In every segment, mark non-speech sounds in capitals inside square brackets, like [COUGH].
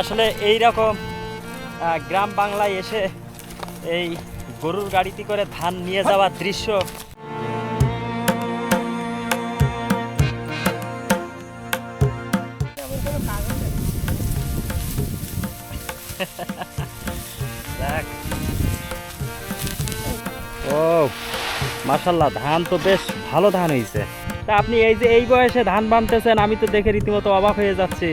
আসলে এই রকম গ্রাম বাংলায় এসে এই গরুর গাড়িতে করে ধান নিয়ে যাওয়ার দৃশ্য। ও মাসাল্লাহ ধান তো বেশ ভালো ধান হয়েছে তা আপনি এই যে এই বয়সে ধান বানতেছেন, আমি তো দেখে রীতিমতো অবাক হয়ে যাচ্ছি।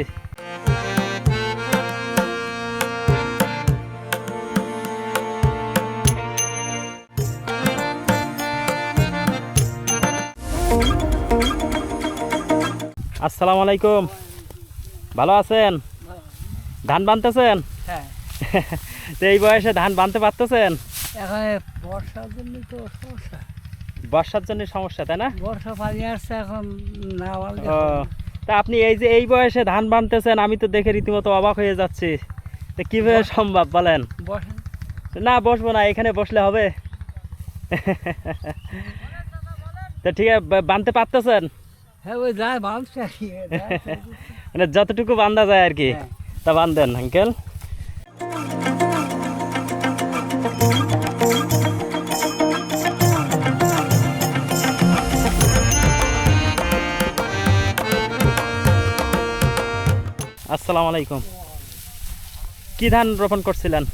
আসসালামু আলাইকুম। ভালো আছেন? ধান বানতেছেন? হ্যাঁ। [LAUGHS] তো এই বয়সে ধান বানতে পারতেছেন? এখন বর্ষার জন্য তো সমস্যা। বর্ষার জন্য সমস্যা তাই না? বর্ষা পানি আসছে এখন না তা আপনি এই যে এই বয়সে ধান বানতেছেন আমি তো দেখে রীতিমতো অবাক হয়ে যাচ্ছি। তো কীভাবে সম্ভব বলেন? না বসবো না এখানে বসলে হবে। তো ঠিক আছে বানতে পারতেছেন? হ্যাঁ। [LAUGHS] মানে যতটুকু বান্ধা যায় আর কি হ্যাঁ। তা বান্ধেন আঙ্কেল। আসসালামু আলাইকুম। কি ধান রোপণ করছিলেন?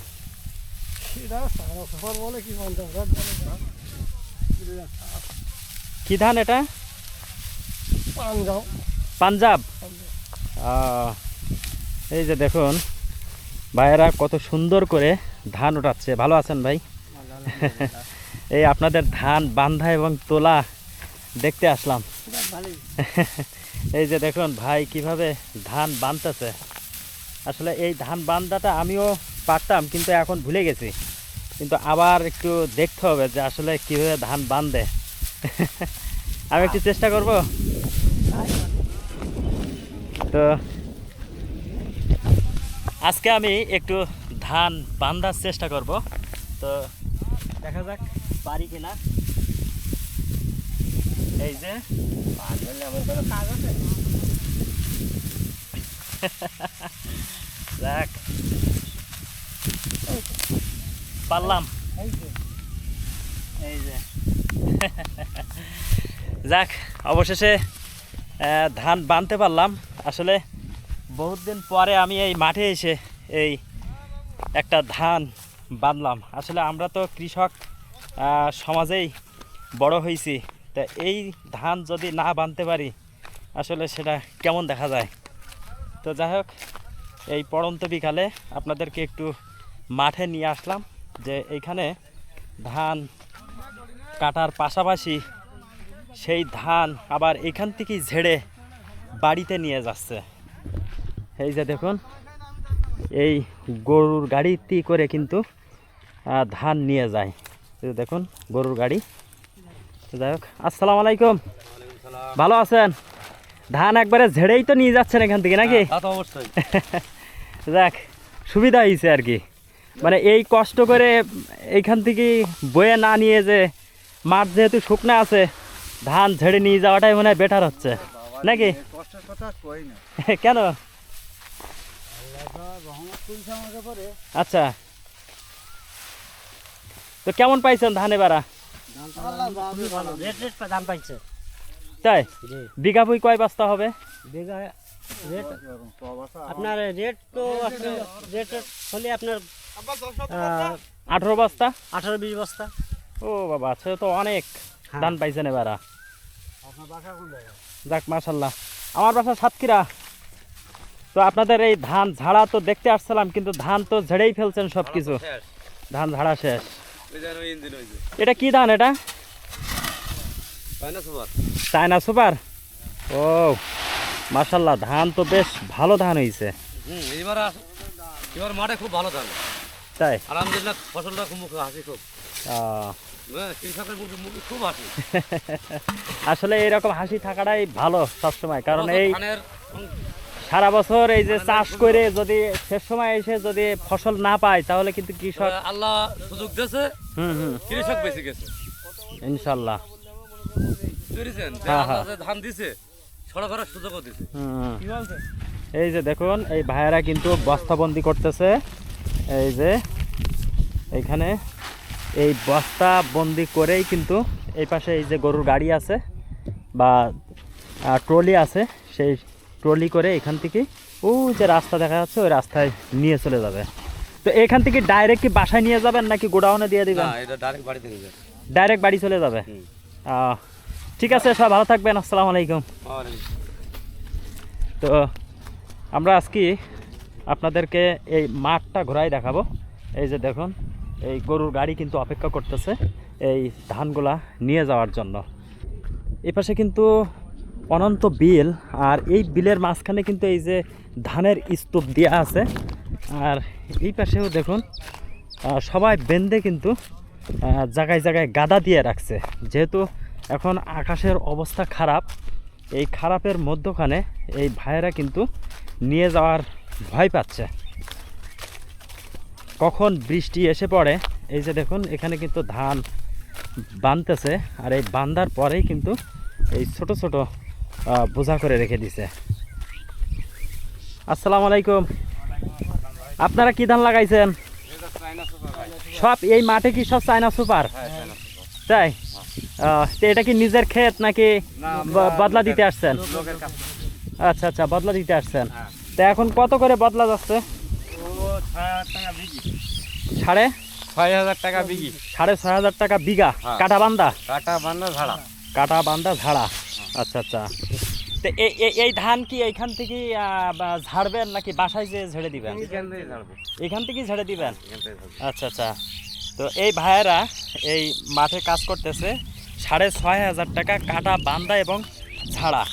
কি ধান এটা? পাঞ্জাব। পাঞ্জাব? এই যে দেখুন ভাইয়েরা কত সুন্দর করে ধান ওঠাচ্ছে। ভালো আছেন ভাই? এই আপনাদের ধান বান্ধা এবং তোলা দেখতে আসলাম। [LAUGHS] এই যে দেখুন ভাই কীভাবে ধান বানতেছে। আসলে এই ধান বান্ধাটা আমিও পারতাম কিন্তু এখন ভুলে গেছি। কিন্তু আবার একটু দেখতে হবে যে আসলে কীভাবে ধান বান্ধে [LAUGHS] আমি একটু চেষ্টা করব। তো আজকে আমি একটু ধান বান্ধার চেষ্টা করব। তো দেখা যাক পারি কিনা। এই যে। দেখ পারলাম। এই যে। যাক, অবশেষে ধান বানতে পারলাম। আসলে বহুত দিন পরে আমি এই মাঠে এসে এই একটা ধান বাঁধলাম। আসলে আমরা তো কৃষক সমাজেই বড় হয়েছি তা এই ধান যদি না বাঁধতে পারি, আসলে সেটা কেমন দেখা যায়? তো যাই হোক, এই পড়ন্ত বিকালে আপনাদেরকে একটু মাঠে নিয়ে আসলাম যে এইখানে ধান কাটার পাশাপাশি সেই ধান আবার এখান থেকেই ঝেড়ে বাড়িতে নিয়ে যাচ্ছে। এই যে দেখুন এই গরুর গাড়িতে করে কিন্তু ধান নিয়ে যায়। দেখুন গরুর গাড়ি। যাই হোক আসসালামু আলাইকুম। ভালো আছেন? ধান একবারে ঝেড়েই তো নিয়ে যাচ্ছেন এখান থেকে নাকি? অবশ্যই। [LAUGHS] যাক সুবিধা হয়েছে আর কি। মানে এই কষ্ট করে এইখান থেকে বয়ে না নিয়ে যে মাঠ যেহেতু শুকনা আছে ধান ঝেড়ে নিয়ে যাওয়াটাই মনে হয় বেটার হচ্ছে। নাকি? কষ্টের কথা কই না। [LAUGHS] কেন? আচ্ছা। তো কেমন পাইছেন ধান রেট দাম পাইছে। তাই? বিঘা বই কয় বস্তা হবে? বিঘা রেট আপনার রেট তো রেট হলে আপনার আঠেরো বস্তা? আঠারো বিশ বস্তা। ও বাবা সে তো অনেক হ্যাঁ। ধান পাইছেন এবারা। আপনার বাসা কোন জায়গা যাক মাশাল্লাহ। আমার বাসা সাতক্ষীরা। তো আপনাদের এই ধান ঝাড়া তো দেখতে আসছিলাম কিন্তু ধান তো ঝেড়েই ফেলছেন সব কিছু ধান ঝাড়া শেষ। এটা কি ধান এটা? সুপার চায়না সুপার ও মাশাল্লাহ ধান তো বেশ ভালো ধান হয়েছে এবার মাঠে খুব ভালো থাকবে তাই? আলহামদুলিল্লাহ ফসলটা খুব হাসি খুব। হ্যাঁ, [LAUGHS] আসলে এরকম হাসি থাকাটাই ভালো সবসময় কারণ এই সারা বছর এই যে চাষ করে যদি শেষ সময় এসে যদি ফসল না পায় তাহলে কিন্তু কৃষক আল্লাহ সুযোগ দিয়েছে হুম হুম। কৃষক বেশি গেছে। ইনশাল্লাহ। হ্যাঁ, আল্লাহ যে ধান দিছে সড়ক করার সুযোগও দিছে। এই যে দেখুন এই ভাইয়েরা কিন্তু বস্তাবন্দি করতেছে। এই যে এইখানে এই বস্তা বন্দি করেই কিন্তু এই পাশে এই যে গরুর গাড়ি আছে বা ট্রলি আছে সেই ট্রলি করে এখান থেকে ও যে রাস্তা দেখা যাচ্ছে ওই রাস্তায় নিয়ে চলে যাবে। তো এখান থেকে ডাইরেক্ট কি বাসায় নিয়ে যাবেন নাকি গোডাউনে দিয়ে দিবেন? ডাইরেক্ট বাড়ি চলে যাবে? ঠিক আছে সব ভালো থাকবেন আসসালামু আলাইকুম। তো আমরা আজকে আপনাদেরকে এই মাঠটা ঘোরাই দেখাবো। এই যে দেখুন এই গরুর গাড়ি কিন্তু অপেক্ষা করতেছে এই ধানগুলা নিয়ে যাওয়ার জন্য। এই পাশে কিন্তু অনন্ত বিল আর এই বিলের মাঝখানে কিন্তু এই যে ধানের স্তূপ দেওয়া আছে। আর এই পাশেও দেখুন সবাই বেঁধে কিন্তু জায়গায় জায়গায় গাদা দিয়ে রাখছে। যেহেতু এখন আকাশের অবস্থা খারাপ, এই খারাপের মধ্যখানে এই ভাইয়েরা কিন্তু নিয়ে যাওয়ার ভয় পাচ্ছে। কখন বৃষ্টি এসে পড়ে, এই যে দেখুন, এখানে কিন্তু ধান বানতেছে, আর এই বান্দার পরেই কিন্তু এই ছোট ছোট বোঝা করে রেখে দিছে। আসসালামু আলাইকুম। আপনারা কি ধান লাগাইছেন? সব এই মাঠে কি সব চায়না সুপার? তাই? এটা কি নিজের ক্ষেত নাকি বদলা দিতে আসছেন? আচ্ছা আচ্ছা বদলা দিতে আসছেন। তা এখন কত করে বদলা যাচ্ছে? সাড়ে? ছয় হাজার টাকা বিঘি। সাড়ে ছয় হাজার টাকা বিঘা। হ্যাঁ। কাটা বান্দা? কাটা বান্না ঝাড়া। কাটা বান্দা ঝাড়া। আচ্ছা আচ্ছা। তো এই- ধান কি এইখান থেকে ঝাড়বেন নাকি বাসায় যে ঝেড়ে দিবেন? এখান থেকে থেকেই ঝেড়ে দিবেন? আচ্ছা আচ্ছা। তো এই ভাইয়েরা এই মাঠে কাজ করতেছে। সাড়ে ছয় হাজার টাকা কাটা বান্দা এবং ঝাড়া।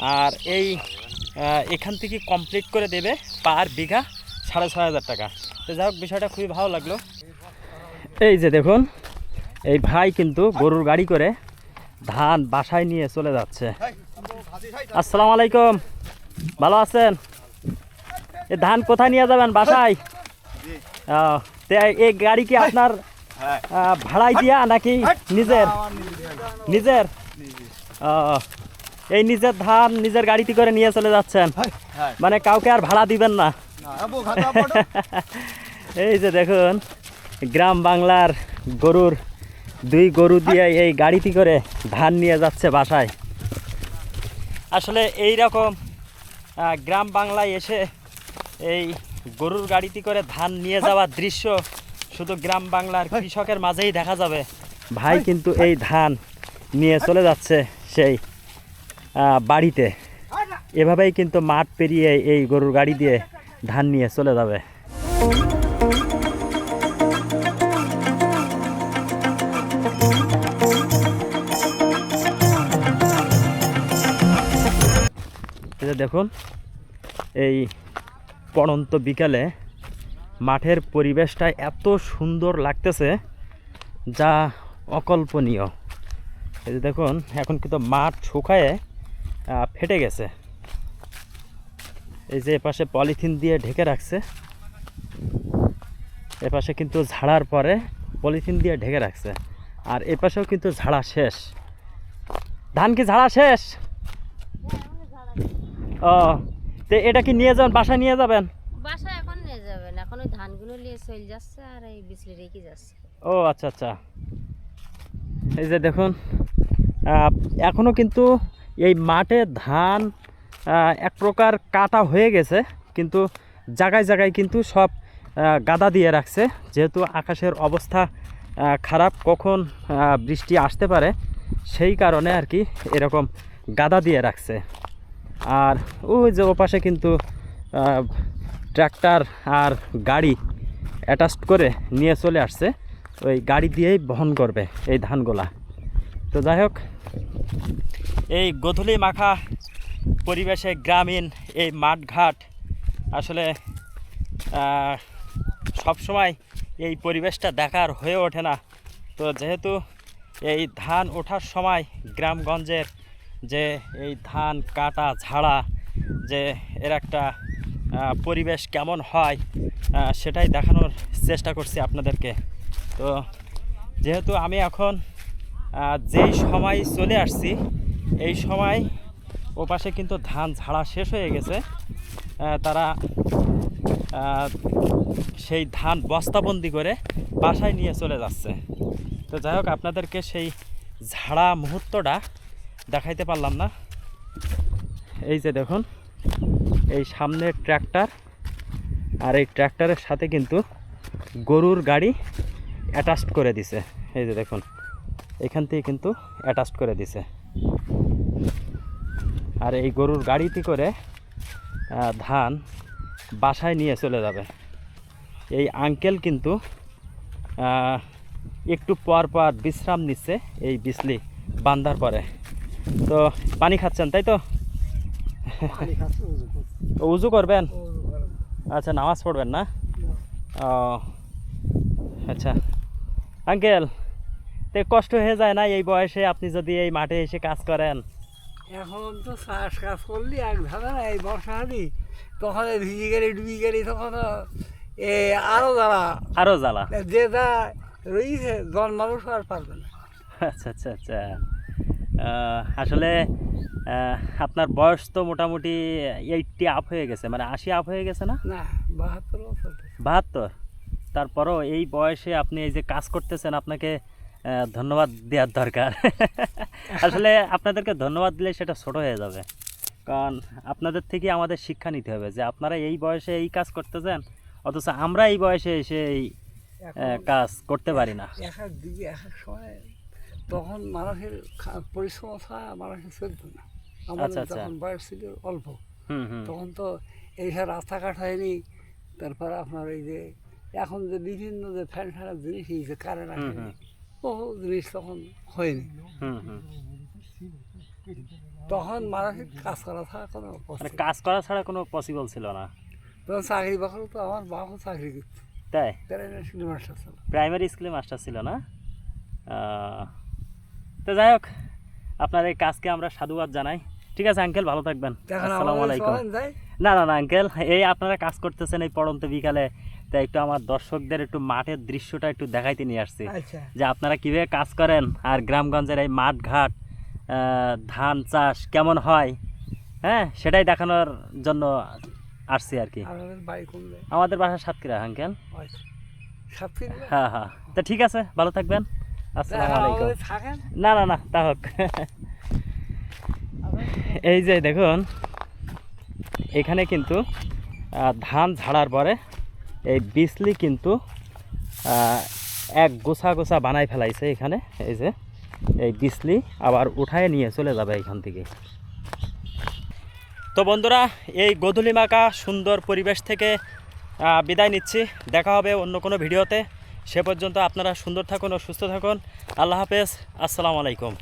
আর এই এখান থেকে কমপ্লিট করে দেবে পার বিঘা সাড়ে ছয় হাজার টাকা। তো যাই হোক বিষয়টা খুবই ভালো লাগল। এই যে দেখুন এই ভাই কিন্তু গরুর গাড়ি করে ধান বাসায় নিয়ে চলে যাচ্ছে। আসসালাম আলাইকুম। ভালো আছেন? এ ধান কোথায় নিয়ে যাবেন? বাসায়? এই গাড়ি কি আপনার আহ, ভাড়ায় দিয়া নাকি নিজের? নিজের? আহ, এই নিজের ধান নিজের গাড়িতে করে নিয়ে চলে যাচ্ছেন। মানে কাউকে আর ভাড়া দিবেন না। [LAUGHS] এই যে দেখুন গ্রাম বাংলার গরুর দুই গরু দিয়ে এই গাড়িতে করে ধান নিয়ে যাচ্ছে বাসায়। আসলে এই রকম গ্রাম বাংলায় এসে এই গরুর গাড়িতে করে ধান নিয়ে যাওয়ার দৃশ্য শুধু গ্রাম বাংলার কৃষকের মাঝেই দেখা যাবে। ভাই। কিন্তু এই ধান নিয়ে চলে যাচ্ছে সেই বাড়িতে। এভাবেই কিন্তু মাঠ পেরিয়ে এই গরুর গাড়ি দিয়ে ধান নিয়ে চলে যাবে। দেখুন, এই পড়ন্ত বিকালে মাঠের পরিবেশটা এত সুন্দর লাগতেছে, যা অকল্পনীয়। এই যে দেখুন, এখন কিন্তু মাঠ শুকায়ে ফেটে গেছে। এই যে এপাশে পলিথিন দিয়ে ঢেকে রাখছে। এপাশে কিন্তু ঝাড়ার পরে পলিথিন দিয়ে ঢেকে রাখছে। আর এপাশেও কিন্তু ঝাড়া শেষ। ধান কি ঝাড়া শেষ? ও তো এটা কি নিয়ে যাবেন বাসায় নিয়ে যাবেন? বাসায় এখন নিয়ে যাবেন। এখন ওই ধানগুলো নিয়ে চলে যাচ্ছে আর এই বিচলি রেখে যাচ্ছে। ও আচ্ছা আচ্ছা। এই যে দেখুন আহ, এখনও কিন্তু এই মাঠে ধান এক প্রকার কাটা হয়ে গেছে, কিন্তু জায়গায় জায়গায় কিন্তু সব গাদা দিয়ে রাখছে। যেহেতু আকাশের অবস্থা খারাপ, কখন বৃষ্টি আসতে পারে, সেই কারণে আর কি এরকম গাদা দিয়ে রাখছে। আর ওই যে ওপাশে কিন্তু ট্র্যাক্টর আর গাড়ি অ্যাটাচড করে নিয়ে চলে আসছে। ওই গাড়ি দিয়েই বহন করবে এই ধানগুলা। তো যাই হোক, এই গধূলি মাখা পরিবেশে গ্রামীণ এই মাঠঘাট, আসলে সব সময় এই পরিবেশটা দেখার হয়ে ওঠে না। তো যেহেতু এই ধান ওঠার সময় গ্রামগঞ্জের যে এই ধান কাটা ঝাড়া, যে এর একটা পরিবেশ কেমন হয় সেটাই দেখানোর চেষ্টা করছি আপনাদেরকে। তো যেহেতু আমি এখন যেই সময় চলে আসছি, এই সময় ও পাশে কিন্তু ধান ঝাড়া শেষ হয়ে গেছে। তারা সেই ধান বস্তাবন্দি করে বাসায় নিয়ে চলে যাচ্ছে। তো যাই হোক, আপনাদেরকে সেই ঝাড়া মুহূর্তটা দেখাইতে পারলাম না। এই যে দেখুন, এই সামনে ট্র্যাক্টর আর এই ট্র্যাক্টরের সাথে কিন্তু গরুর গাড়ি অ্যাটাচড করে দিছে। এই যে দেখুন, এখান থেকে কিন্তু অ্যাটাচড করে দিছে। আর এই গরুর গাড়িতে করে ধান বাসায় নিয়ে চলে যাবে। এই আঙ্কেল কিন্তু একটু পর পর বিশ্রাম নিচ্ছে এই বিজলি বান্ধার পরে। তো পানি খাচ্ছেন তাই তো? তো উজু করবেন? আচ্ছা নামাজ পড়বেন না? ও আচ্ছা। আঙ্কেল তে কষ্ট হয়ে যায় না এই বয়সে আপনি যদি এই মাঠে এসে কাজ করেন? এখন তো চাষ কাজ করলি এক ধারা এই বর্ষা হাতি তখন ভিজি গেলি ডুবি গেলি তখন এ আরও যারা আরও জ্বালা। যে যা রয়েছে জন মানুষ আর পারবে না। আচ্ছা আচ্ছা আচ্ছা। আসলে আপনার বয়স তো মোটামুটি এইটটি আপ হয়ে গেছে মানে আশি আপ হয়ে গেছে না? না বাহাত্তর বাহাত্তর? তারপরও এই বয়সে আপনি এই যে কাজ করতেছেন আপনাকে ধন্যবাদ দেওয়ার দরকার। [LAUGHS] আসলে আপনাদেরকে ধন্যবাদ দিলে সেটা ছোট হয়ে যাবে। কারণ আপনাদের থেকে আমাদের শিক্ষা নিতে হবে যে আপনারা এই বয়সে এই কাজ করতেছেন অথচ আমরা এই বয়সে এসে এই কাজ করতে পারি না। এক এক দিকে এক এক সময় তখন মানুষের পরিশ্রম ছাড়া মানুষের চলতো না। আচ্ছা, আচ্ছা। যখন বয়স ছিল অল্প হুম হুম। তখন তো এই সব রাস্তাঘাট হয়নি। তারপর আপনার এই যে এখন যে বিভিন্ন যে ফ্যান ফ্যানের জিনিস এই যে কারেন্ট আসেনি। বহু জিনিস তখন হয়নি। তখন মানুষের কাজ করা ছাড়া কোনো মানে কাজ করা ছাড়া কোনো পসিবল ছিল না? তখন চাকরি বাকরি তো আমার বাবু চাকরি করতো। তাই? প্রাইমারি মাস্টার ছিল। প্রাইমারি স্কুলে মাস্টার ছিল না? তো যাই হোক আপনার এই কাজকে আমরা সাধুবাদ জানাই। ঠিক আছে আঙ্কেল ভালো থাকবেন। আসসালামু আলাইকুম। না না না আঙ্কেল এই আপনারা কাজ করতেছেন এই পড়ন্ত বিকালে। তাই একটু আমার দর্শকদের একটু মাঠের দৃশ্যটা একটু দেখাইতে নিয়ে আসছি। আচ্ছা। যে আপনারা কীভাবে কাজ করেন আর গ্রামগঞ্জের এই মাঠ ঘাট ধান চাষ কেমন হয়? হ্যাঁ সেটাই দেখানোর জন্য আসছি আর কি। আমাদের বাসা সাতক্ষীরা আঙ্কেল আচ্ছা। হ্যাঁ হ্যাঁ। তা ঠিক আছে ভালো থাকবেন। আসসালামু আলাইকুম। না না না তা হোক। এই যে দেখুন এখানে কিন্তু ধান ঝাড়ার পরে এই বিজলি কিন্তু এক গোছা গোছা বানাই ফেলাইছে এখানে। এই যে, এই বিজলি আবার উঠায় নিয়ে চলে যাবে এখান থেকে। তো বন্ধুরা, এই গধূলি মাকা সুন্দর পরিবেশ থেকে বিদায় নিচ্ছি। দেখা হবে অন্য কোনো ভিডিওতে। সে পর্যন্ত আপনারা সুন্দর থাকুন ও সুস্থ থাকুন। আল্লাহ হাফেজ। আসসালামু আলাইকুম।